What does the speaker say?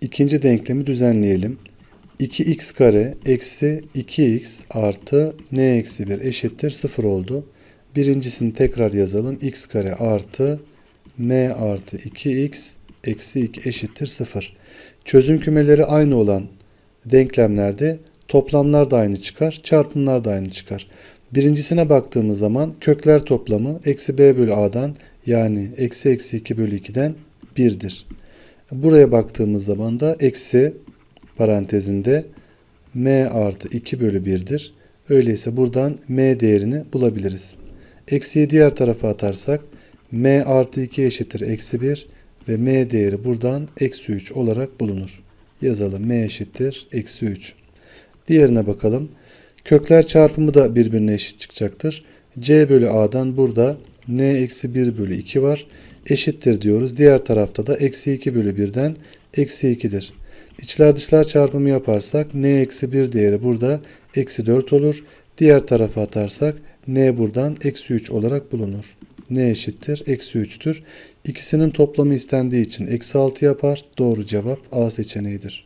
İkinci denklemi düzenleyelim. 2x kare eksi 2x artı n eksi 1 eşittir 0 oldu. Birincisini tekrar yazalım. x kare artı m artı 2x eksi 2 eşittir 0. Çözüm kümeleri aynı olan denklemlerde toplamlar da aynı çıkar, çarpımlar da aynı çıkar. Birincisine baktığımız zaman kökler toplamı eksi b bölü a'dan yani eksi eksi 2 bölü 2'den 1'dir. Buraya baktığımız zaman da eksi parantezinde m artı 2 bölü 1'dir. Öyleyse buradan m değerini bulabiliriz. Eksiyi diğer tarafa atarsak m artı 2 eşittir eksi 1 ve m değeri buradan eksi 3 olarak bulunur. Yazalım m eşittir eksi 3. Diğerine bakalım. Kökler çarpımı da birbirine eşit çıkacaktır. c bölü a'dan burada n eksi 1 bölü 2 var. Eşittir diyoruz. Diğer tarafta da eksi 2 bölü 1'den eksi 2'dir. İçler dışlar çarpımı yaparsak n eksi 1 değeri burada eksi 4 olur. Diğer tarafa atarsak n buradan eksi 3 olarak bulunur. n eşittir eksi 3'tür. İkisinin toplamı istendiği için eksi 6 yapar. Doğru cevap A seçeneğidir.